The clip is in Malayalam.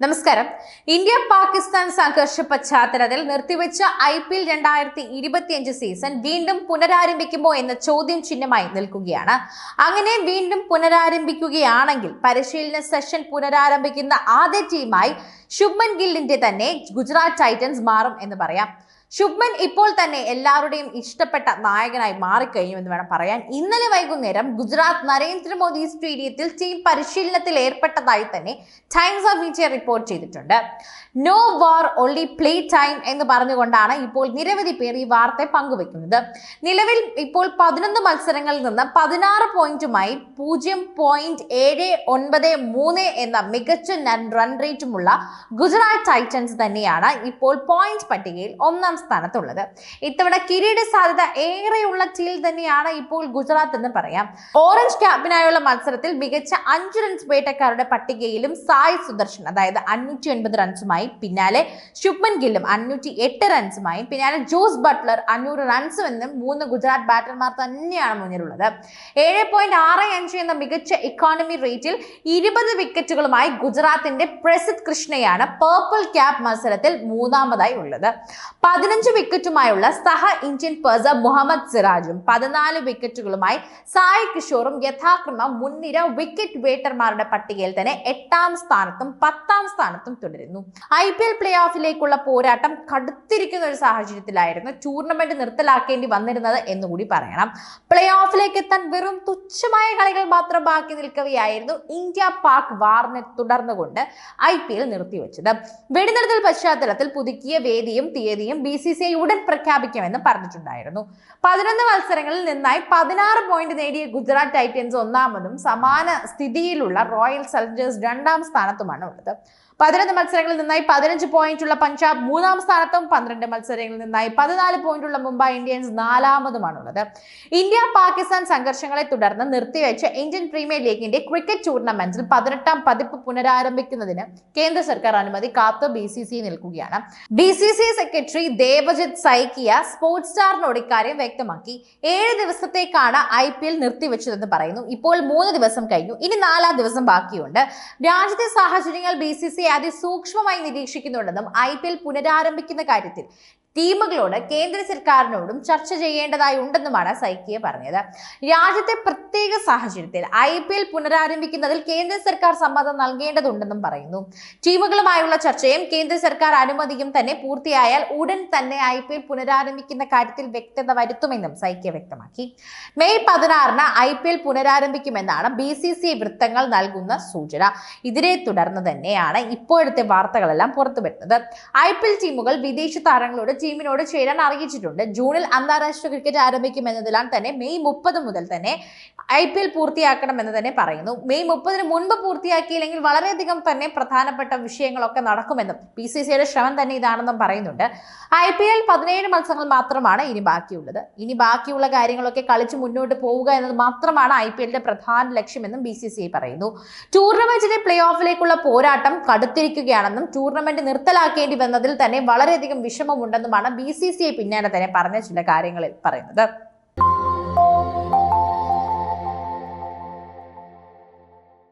നമസ്കാരം. ഇന്ത്യ പാകിസ്ഥാൻ സംഘർഷ പശ്ചാത്തലത്തിൽ നിർത്തിവെച്ച ഐ പി എൽ രണ്ടായിരത്തി ഇരുപത്തിയഞ്ച് സീസൺ വീണ്ടും പുനരാരംഭിക്കുമോ എന്ന ചോദ്യം ചിഹ്നമായി നിൽക്കുകയാണ്. അങ്ങനെ വീണ്ടും പുനരാരംഭിക്കുകയാണെങ്കിൽ പരിശീലന സെഷൻ പുനരാരംഭിക്കുന്ന ആദ്യ ടീമായി ശുഭ്മൻ ഗില്ലിന്റെ തന്നെ ഗുജറാത്ത് ടൈറ്റൻസ് മാറും എന്ന് പറയാം. ശുഭ്മൻ ഇപ്പോൾ തന്നെ എല്ലാവരുടെയും ഇഷ്ടപ്പെട്ട നായകനായി മാറിക്കഴിഞ്ഞു എന്ന് വേണം പറയാൻ. ഇന്നലെ വൈകുന്നേരം ഗുജറാത്ത് നരേന്ദ്രമോദി സ്റ്റേഡിയത്തിൽ ടീം പരിശീലനത്തിൽ ഏർപ്പെട്ടതായി തന്നെ ടൈംസ് ഓഫ് ഇന്ത്യ റിപ്പോർട്ട് ചെയ്തിട്ടുണ്ട്. No war only play time എന്ന് പറഞ്ഞുകൊണ്ടാണ് ഇപ്പോൾ നിരവധി പേർ ഈ വാർത്തയെ പങ്കുവെക്കുന്നത്. നിലവിൽ ഇപ്പോൾ പതിനൊന്ന് മത്സരങ്ങളിൽ നിന്ന് പതിനാറ് പോയിന്റുമായി പൂജ്യം പോയിന്റ് ഏഴ് ഒൻപത് മൂന്ന് എന്ന മികച്ച റൺ റേറ്റുമുള്ള ഗുജറാത്ത് ടൈറ്റൻസ് തന്നെയാണ് ഇപ്പോൾ പോയിന്റ് പട്ടികയിൽ ഒന്നാം സ്ഥാനത്തുള്ളത്. ഇത്തവണ കിരീട സാധ്യത ഏറെയുള്ള ടീം തന്നെയാണ് ഇപ്പോൾ ഗുജറാത്ത് എന്ന് പറയാം. ഓറഞ്ച് ക്യാമ്പിനായുള്ള മത്സരത്തിൽ മികച്ച അഞ്ച് റൺസ് വേട്ടക്കാരുടെ പട്ടികയിലും സായ് സുദർശൻ അതായത് അഞ്ഞൂറ്റി ഒൻപത് റൺസുമായി പിന്നാലെ ശുഭ്മൻ ഗില്ലും അഞ്ഞൂറ്റി എട്ട് റൺസുമായും പിന്നാലെ ജോസ് ബട്ട്ലർ അഞ്ഞൂറ് റൺസും എന്നും മൂന്ന് ഗുജറാത്ത് ബാറ്റർമാർ തന്നെയാണ് മുന്നിലുള്ളത്. ഏഴ് പോയിന്റ് ആറ് അഞ്ച് എന്ന മികച്ച ഇക്കോണമി റേറ്റിൽ ഇരുപത് വിക്കറ്റുകളുമായി ഗുജറാത്തിന്റെ പ്രസിദ് കൃഷ്ണയാണ് പേർപ്പിൾ ക്യാപ് മത്സരത്തിൽ മൂന്നാമതായി ഉള്ളത്. പതിനഞ്ച് വിക്കറ്റുമായുള്ള സഹ ഇന്ത്യൻ പേസർ മുഹമ്മദ് സിറാജും പതിനാല് വിക്കറ്റുകളുമായി സായ് കിഷോറും യഥാക്രമം മുൻനിര വിക്കറ്റ് വേട്ടർമാരുടെ പട്ടികയിൽ തന്നെ എട്ടാം സ്ഥാനത്തും പത്താം സ്ഥാനത്തും തുടരുന്നു. ഐ പി എൽ പ്ലേ ഓഫിലേക്കുള്ള പോരാട്ടം കടുത്തിരിക്കുന്ന ഒരു സാഹചര്യത്തിലായിരുന്നു ടൂർണമെന്റ് നിർത്തലാക്കേണ്ടി വന്നിരുന്നത് എന്നുകൂടി പറയണം. പ്ലേ ഓഫിലേക്ക് എത്താൻ വെറും തുച്ഛമായ കളികൾ മാത്രം ബാക്കി നിൽക്കവെയായിരുന്നു ഇന്ത്യ പാക് വാറിനെ തുടർന്നുകൊണ്ട് ഐ പി എൽ നിർത്തിവെച്ചത്. വെടിനിർത്തൽ പശ്ചാത്തലത്തിൽ പുതുക്കിയ വേദിയും തീയതിയും ബി സി സി ഐ ഉടൻ പ്രഖ്യാപിക്കുമെന്ന് പറഞ്ഞിട്ടുണ്ടായിരുന്നു. പതിനൊന്ന് മത്സരങ്ങളിൽ നിന്നായി പതിനാറ് പോയിന്റ് നേടിയ ഗുജറാത്ത് ടൈറ്റൻസ് ഒന്നാമതും സമാന സ്ഥിതിയിലുള്ള റോയൽ ചലഞ്ചേഴ്സ് രണ്ടാം സ്ഥാനത്തുമാണ് ഉള്ളത്. പതിനൊന്ന് മത്സരങ്ങളിൽ നിന്നായി പതിനഞ്ച് പോയിന്റുള്ള പഞ്ചാബ് മൂന്നാം സ്ഥാനത്തും പന്ത്രണ്ട് മത്സരങ്ങളിൽ നിന്നായി പതിനാല് പോയിന്റുള്ള മുംബൈ ഇന്ത്യൻസ് നാലാമതുമാണ് ഉള്ളത്. ഇന്ത്യ പാകിസ്ഥാൻ സംഘർഷങ്ങളെ തുടർന്ന് നിർത്തിവെച്ച ഇന്ത്യൻ പ്രീമിയർ ലീഗിന്റെ ക്രിക്കറ്റ് ടൂർണമെന്റിൽ പതിനെട്ടാം പതിപ്പ് പുനരാരംഭിക്കുന്നതിന് കേന്ദ്ര സർക്കാർ അനുമതി കാത്ത് ബി സി സി നിൽക്കുകയാണ്. B C C secretary Devajit Saikia sports സ്റ്റാറിനോട് ഇക്കാര്യം വ്യക്തമാക്കി. ഏഴ് ദിവസത്തേക്കാണ് ഐ പി എൽ നിർത്തിവെച്ചതെന്ന് പറയുന്നു. ഇപ്പോൾ മൂന്ന് ദിവസം കഴിഞ്ഞു. ഇനി നാലാം ദിവസം ബാക്കിയുണ്ട്. രാജ്യത്തെ സാഹചര്യങ്ങൾ ബി സി സി അതിസൂക്ഷ്മമായി നിരീക്ഷിക്കുന്നുണ്ടെന്നും ഐ പി എൽ പുനരാരംഭിക്കുന്ന കാര്യത്തിൽ ടീമുകളോട് കേന്ദ്ര സർക്കാരിനോടും ചർച്ച ചെയ്യേണ്ടതായി ഉണ്ടെന്നുമാണ് സൈക്കിയ പറഞ്ഞത്. രാജ്യത്തെ പ്രത്യേക സാഹചര്യത്തിൽ ഐ പി എൽ പുനരാരംഭിക്കുന്നതിൽ കേന്ദ്ര സർക്കാർ സമ്മതം നൽകേണ്ടതുണ്ടെന്നും പറയുന്നു. ടീമുകളുമായുള്ള ചർച്ചയും കേന്ദ്ര സർക്കാർ അനുമതിയും തന്നെ പൂർത്തിയായാൽ ഉടൻ തന്നെ ഐ പി എൽ പുനരാരംഭിക്കുന്ന കാര്യത്തിൽ വ്യക്തത വരുത്തുമെന്നും സൈക്കിയ വ്യക്തമാക്കി. മെയ് പതിനാറിന് ഐ പി എൽ പുനരാരംഭിക്കുമെന്നാണ് ബി സി സി വൃത്തങ്ങൾ നൽകുന്ന സൂചന. ഇതിനെ തുടർന്ന് തന്നെയാണ് ഇപ്പോഴത്തെ വാർത്തകളെല്ലാം പുറത്തു വരുന്നത് ഐ പി എൽ ടീമുകൾ വിദേശ താരങ്ങളോട് ടീമിനോട് ചേരാൻ അറിയിച്ചിട്ടുണ്ട്. ജൂണിൽ അന്താരാഷ്ട്ര ക്രിക്കറ്റ് ആരംഭിക്കുമെന്നതിനാൽ തന്നെ മെയ് മുപ്പത് മുതൽ തന്നെ ഐ പി എൽ പൂർത്തിയാക്കണമെന്ന് തന്നെ പറയുന്നു. മെയ് മുപ്പതിന് മുൻപ് പൂർത്തിയാക്കിയില്ലെങ്കിൽ വളരെയധികം തന്നെ പ്രധാനപ്പെട്ട വിഷയങ്ങളൊക്കെ നടക്കുമെന്നും പി സി സിയുടെ ശ്രമം തന്നെ ഇതാണെന്നും പറയുന്നുണ്ട്. ഐ പി എൽ പതിനേഴ് മത്സരങ്ങൾ മാത്രമാണ് ഇനി ബാക്കിയുള്ളത്. ഇനി ബാക്കിയുള്ള കാര്യങ്ങളൊക്കെ കളിച്ച് മുന്നോട്ട് പോവുക എന്നത് മാത്രമാണ് ഐ പി എല്ലിന്റെ പ്രധാന ലക്ഷ്യമെന്നും ബി സി സി ഐ പറയുന്നു. ടൂർണമെന്റിന്റെ പ്ലേ ഓഫിലേക്കുള്ള പോരാട്ടം കടുത്തിരിക്കുകയാണെന്നും ടൂർണമെന്റ് നിർത്തലാക്കേണ്ടി വന്നതിൽ തന്നെ വളരെയധികം വിഷമമുണ്ടെന്നുമാണ് ബി സി സി ഐ പിന്നാലെ തന്നെ പറഞ്ഞ ചില കാര്യങ്ങളിൽ പറയുന്നത്.